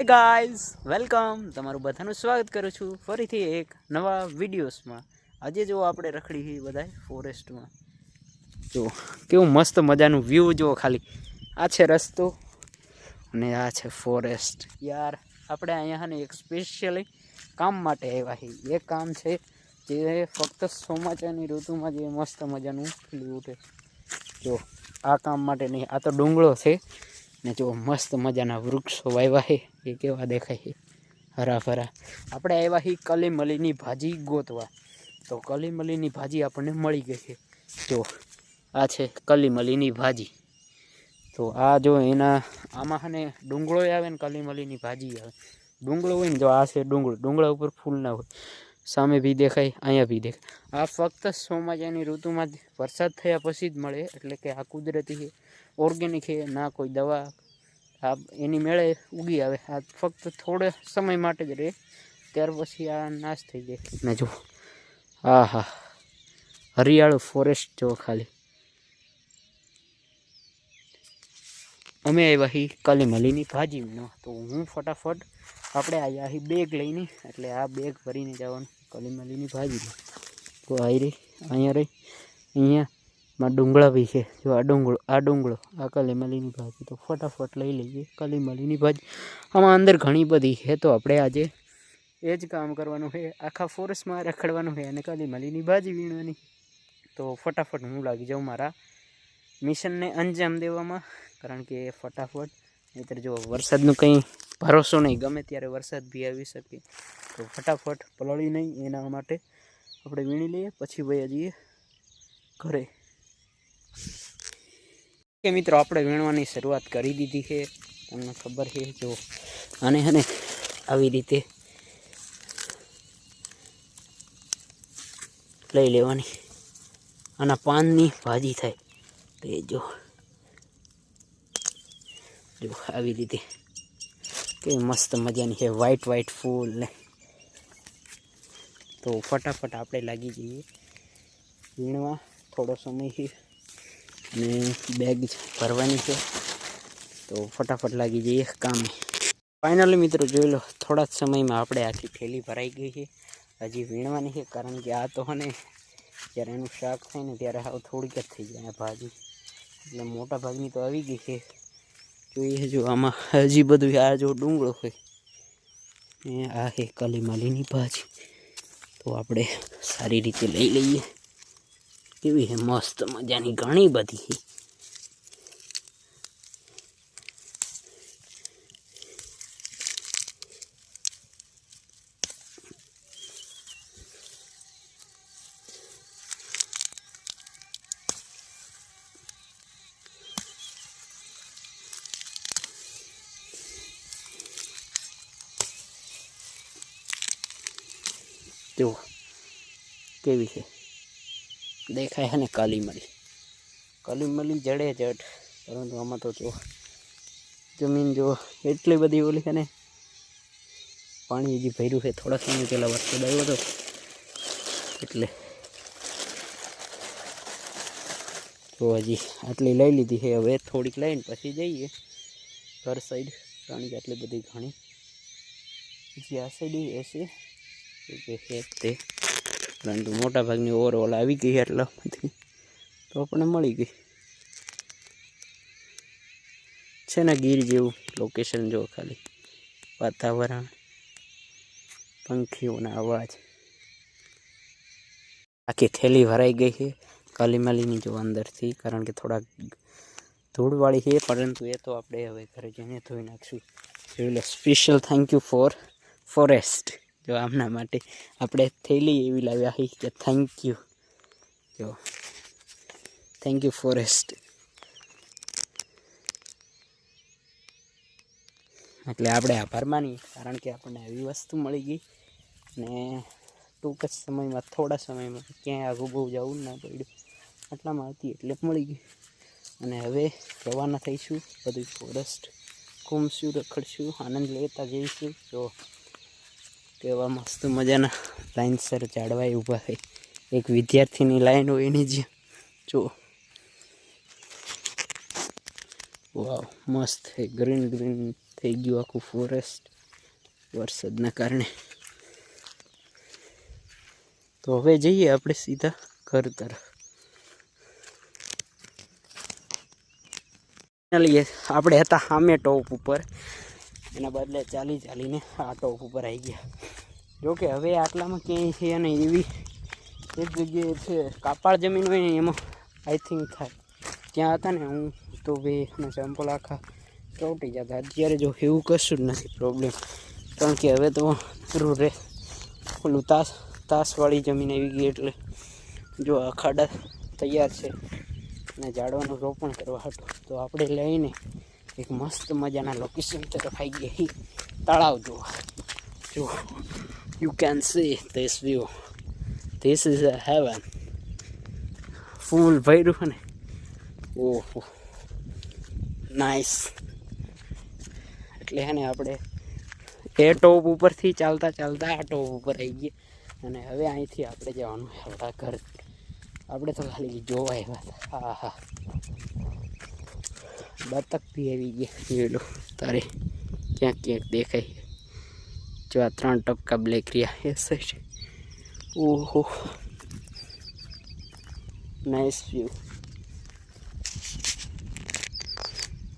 Guys welcome તમારું બધાનું સ્વાગત કરું છું ફરીથી એક નવા વિડીયોસમાં આજે જો આપણે રખડી છીએ બધા ફોરેસ્ટમાં જો, કેવું મસ્ત મજાનું વ્યૂ જો ખાલી. આ છે રસ્તો અને આ છે ફોરેસ્ટ યાર, આપણે અહીંયાને એક સ્પેશિયલી કામ માટે આવ્યા છીએ એ કામ છે જે ફક્ત ચોમાસાની ઋતુમાં જે મસ્ત મજાનું ખીલી ઉઠે. જો, આ કામ માટે નહીં, આ તો ડુંગળો છે. ને જો મસ્ત મજાના વૃક્ષો વાવ્યા છે એ કેવા દેખાય છે હરા ભરા આપણે આવ્યા છીએ કલીમલીની ભાજી ગોતવા. તો કલીમલીની ભાજી આપણને મળી ગઈ છે. જો, આ છે કલીમલીની ભાજી. તો આ જો એના, આમાં ને ડુંગળો આવે ને કલીમલીની ભાજી આવે. ડુંગળો હોય ને જો આ છે ડુંગળો. ડુંગળા ઉપર ફૂલ ના હોય. સામે બી દેખાય, અહીંયા બી દેખાય. આ ફક્ત સોમાજાની ઋતુમાં જ વરસાદ થયા પછી જ મળે, એટલે કે આ કુદરતી છે ઓર્ગેનિક છે, ના કોઈ દવા. આ એની મેળે ઉગી આવે. આ ફક્ત થોડે સમય માટે જ રહે ત્યાર પછી આ નાશ થઈ જાય. ને જો હા હા હરિયાળું ફોરેસ્ટ જો ખાલી. અમે આવ્યા હી કાલી મલીની ભાજી વીણવા તો હું ફટાફટ આપણે આવ્યા હી બેગ લઈને, એટલે આ બેગ ભરીને જવાનું કલીમલીની ભાજી તો આવી રહી, અહીંયા રહી. અહીંયા માં ડુંગળા બી છે. જો આ ડુંગળો આ ડુંગળો, આ કલીમલીની ભાજી, તો ફટાફટ લઈ લઈએ કલીમલીની ભાજી. આમાં અંદર ઘણી બધી છે, તો આપણે આજે એ જ કામ કરવાનું છે, આખા ફોરેસ્ટમાં રખડવાનું છે અને કલીમલીની ભાજી વીણવાની. તો ફટાફટ હું લાગી જાઉં મારા મિશનને અંજામ દેવામાં, કારણ કે ફટાફટ, નહીતર જો વરસાદનું કંઈ ભરોસો નહીં, ગમે ત્યારે વરસાદ બી આવી શકે, તો ફટાફટ પલળી નહીં, એના માટે આપણે વીણી લઈએ, પછી ભાઈ જઈએ ઘરે. કે મિત્રો, આપણે વીણવાની શરૂઆત કરી દીધી છે. તમને ખબર છે, જો અને અને આવી રીતે લઈ લેવાની. આના પાનની ભાજી થાય. તો એ જો જો આવી રીતે કેવી મસ્ત મજાની છે વ્હાઈટ વ્હાઈટ ફૂલ ને. તો ફટાફટ આપણે લાગી જઈએ. વીણવા થોડો સમય અને બેગ ભરવાની છે. તો ફટાફટ લાગી જઈએ કામે. ફાઇનલી મિત્રો જોઈ લો થોડા જ સમયમાં આપણે આખી થેલી ભરાઈ ગઈ છે. હજી વીણવાની છે, કારણ કે આ તો ને જ્યારે એનું શાક થાય ને ત્યારે હાવ થોડીક જ થઈ જાય ભાજી. એટલે મોટા ભાગની તો આવી ગઈ છે. જોઈએ જો આમાં હજી બધું આ જો ડુંગળો હોય એ આ છે કલીમાલીની ભાજી. તો આપણે સારી રીતે લઈ લઈએ. કેવી છે મસ્ત મજાની ઘણી બધી છે જુઓ કેવી છે? દેખાય છે ને કાલી મળી કાલી મળી જડે જડ. પરંતુ આમાં તો જો જમીન જો એટલી બધી ઓલી છે ને, પાણી હજી ભર્યું છે, થોડા સમય પહેલાં વરસાદ આવ્યો હતો. એટલે તો હજી આટલી લઈ લીધી છે. હવે થોડીક લઈને પછી જઈએ. ઘર સાઈડ કારણ આટલી બધી ઘણી. જે આ સાઈડ એ છે તે. પરંતુ મોટા ભાગની ઓવરઓલ આવી ગઈ એટલામાંથી તો આપણને મળી ગઈ. છે ને ગીર જેવું લોકેશન જો ખાલી. વાતાવરણ, પંખીઓના અવાજ. આખી થેલી ભરાઈ ગઈ છે કાલીમાલીની જો અંદરથી, કારણ કે થોડાક ધૂળવાળી છે, પરંતુ એ તો આપણે હવે ઘરે જઈને ધોઈ નાખશું. જોઈ લો special thank you for forest જો આમના માટે આપણે થેલી એવી લાવી આવી કે થેન્ક યુ જો. થેન્ક યુ ફોરેસ્ટ એટલે આપણે આભાર માનીએ, કારણ કે આપણને આવી વસ્તુ મળી ગઈ ને ટૂંક જ સમયમાં, થોડા સમયમાં ક્યાંય આગું બહુ જવું ના પડ્યું. આટલામાં હતી એટલે મળી ગઈ. અને હવે રવાના થઈશું, બધું ફોરેસ્ટ ઘૂમશું, રખડશું, આનંદ લેતા જઈશું. કેવા મસ્ત મજાના લાઇનસર ઝાડવાય ઊભા છે. એક વિદ્યાર્થીની લાઈન હોય એની જે જો. વાવ મસ્ત થઈ ગ્રીન ગ્રીન થઈ ગયું આખું ફોરેસ્ટ વરસાદના કારણે. તો હવે જઈએ આપણે સીધા ઘર તરફ. આપણે હતા સામે ટોપ ઉપર. એના બદલે ચાલી ચાલીને આ ઉપર આવી ગયા. જોકે હવે આટલામાં ક્યાંય છે અને એવી એક જગ્યાએ છે. કાપાળ જમીન હોય ને એમાં આઈ થિંક થાય. ત્યાં હતા ને હું તો ભાઈ અને ચંપલ આખા ચોંટી જતા અત્યારે જો એવું કશું જ નથી પ્રોબ્લેમ કારણ કે હવે તો રૂ રહે. ઓલું તાસ, તાસવાળી જમીન આવી ગઈ એટલે જો આ ખાડા તૈયાર છે. અને ઝાડવાનું રોપણ કરવા હતું તો આપણે લઈને એક મસ્ત મજાના લોકેશન તરફ આવી ગયા તળાવ જોવા જો you can see this view this is a heaven ફૂલ ભર્યું ને. ઓહો. નાઇસ એટલે હે ને આપણે એ ટોપ ઉપરથી ચાલતા ચાલતા આ ટોપ ઉપર આવી ગયા અને હવે અહીંથી આપણે જવાનું છે ઘર. આપણે તો ખાલી જોવા આવ્યા હતા. હા હા. બતક બી આવી ગયા જોઈ લો, તારે ક્યાંક ક્યાંક દેખાય. જો આ ત્રણ ટપકા બ્લેક રહ્યા, એ સાઈડ ઓહો. નાઇસ વ્યૂ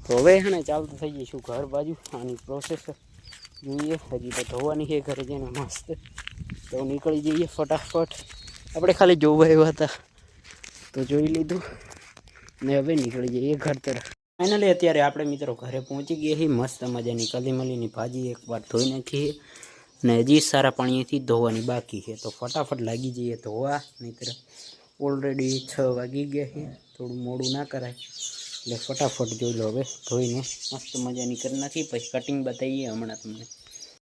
હવે હે ચાલતું થઈ જઈશું ઘર બાજુ, આની પ્રોસેસ જોઈએ. હજી તો ધોવાની છે ઘરે જઈને મસ્ત. તો નીકળી જઈએ ફટાફટ. આપણે ખાલી જોવા આવ્યા હતા. તો જોઈ લીધું. ને હવે નીકળી જઈએ ઘર તરફ. ફાઇનલી અત્યારે આપણે મિત્રો ઘરે પહોંચી ગયા છીએ, મસ્ત મજાની કલીમલીની ભાજી એકવાર ધોઈ નાખી છે ને હજી સારા પાણીથી ધોવાની બાકી છે. તો ફટાફટ લાગી જઈએ ધોવા, નહીતર ઓલરેડી છ વાગી ગયા છે. થોડું મોડું ના કરાય. એટલે ફટાફટ જોઈ લો હવે, ધોઈને મસ્ત મજાની કરી નાખી. પછી કટિંગ બતાવીએ હમણાં તમને.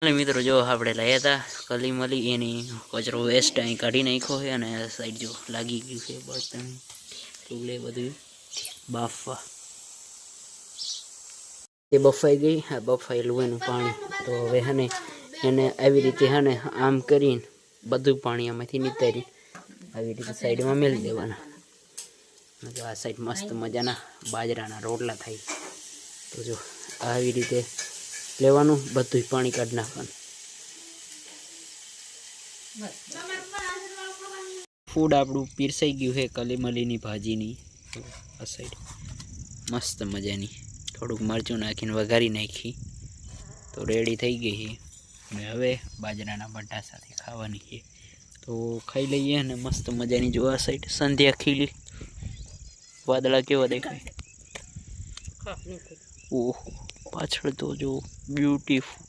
એટલે મિત્રો, જો આપણે લાયા હતા કલી મલી એની કચરો વેસ્ટ અહીં કાઢી નાખ્યો છે અને સાઈડ જો લાગી ગયું છે બર્તન ટુલે બધું બાફવા. એ બફાઈ ગઈ આ બફાયેલું એનું પાણી. તો હવે હે ને એને આવી રીતે હે ને આમ કરીને બધું પાણી આમાંથી નીતારી આવી રીતે સાઈડમાં મેળી દેવાના. તો આ સાઈડ મસ્ત મજાના બાજરાના રોટલા થાય. તો જો આવી રીતે લેવાનું બધું પાણી કાઢી નાખવાનું. ફૂડ આપણું પીરસાઈ ગયું છે કલીમલીની ભાજીની. આ સાઈડ મસ્ત મજાની. થોડુંક મરચું નાખીને વઘારી નાખી. તો રેડી થઈ ગઈ છે. અને હવે બાજરાના બટા સાથે ખાવાની છે. તો ખાઈ લઈએ અને મસ્ત મજાની જો આ સાઈડ સંધ્યા ખીલી. વાદળા કેવા દેખાય? ઓહો પાછળ તો જો બ્યુટીફુલ